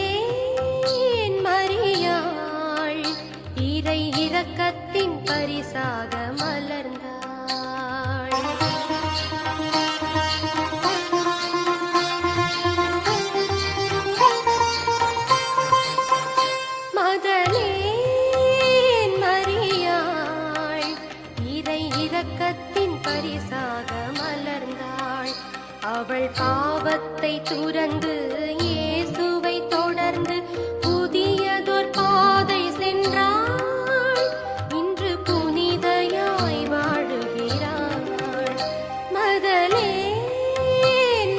மதலேன் மரியாள் இறை இரக்கத்தின் பரிசாக பரிசாக மலர்ந்தாள். அவள் பாவத்தை துறந்து இயேசுவை தொடர்ந்து புதியதொர் பாதை சென்றாள். இன்று புனிதையாய் வாழுகிறாள். மதலே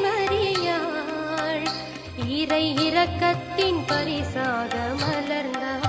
மறியாள் இறை இறக்கத்தின் பரிசாக மலர்ந்தாள்.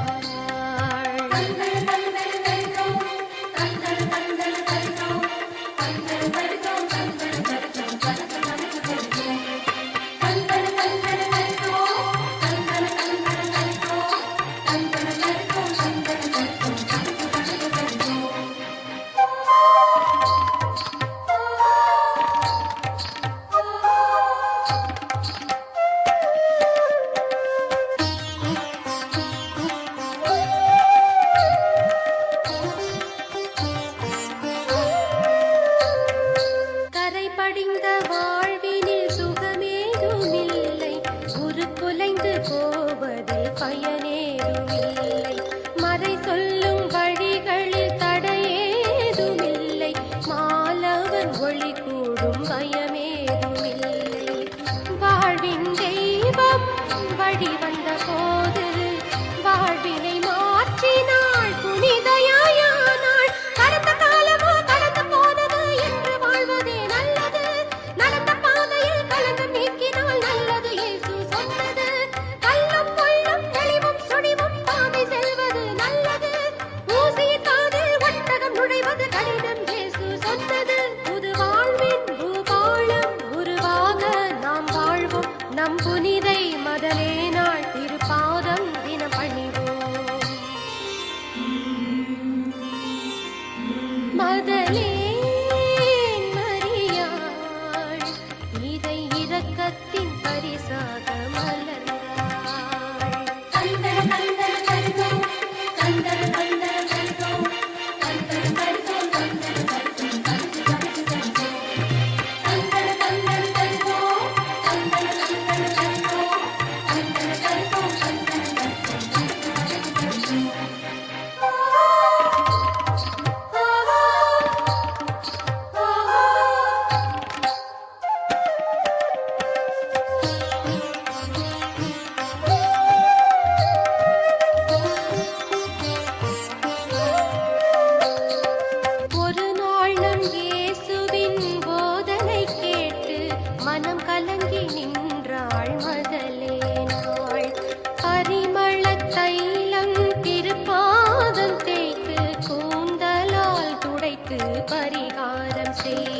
பரிகாரம் செய்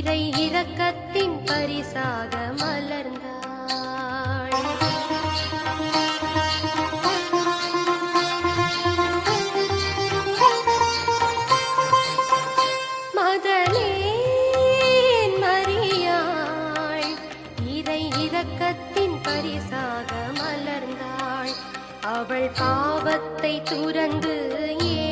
இறை இரக்கத்தின் பரிசாக மலர்ந்தாள். மகளே மறியாள் இறை இரக்கத்தின் பரிசாக மலர்ந்தாள். அவள் பாவத்தை துறந்து ஏ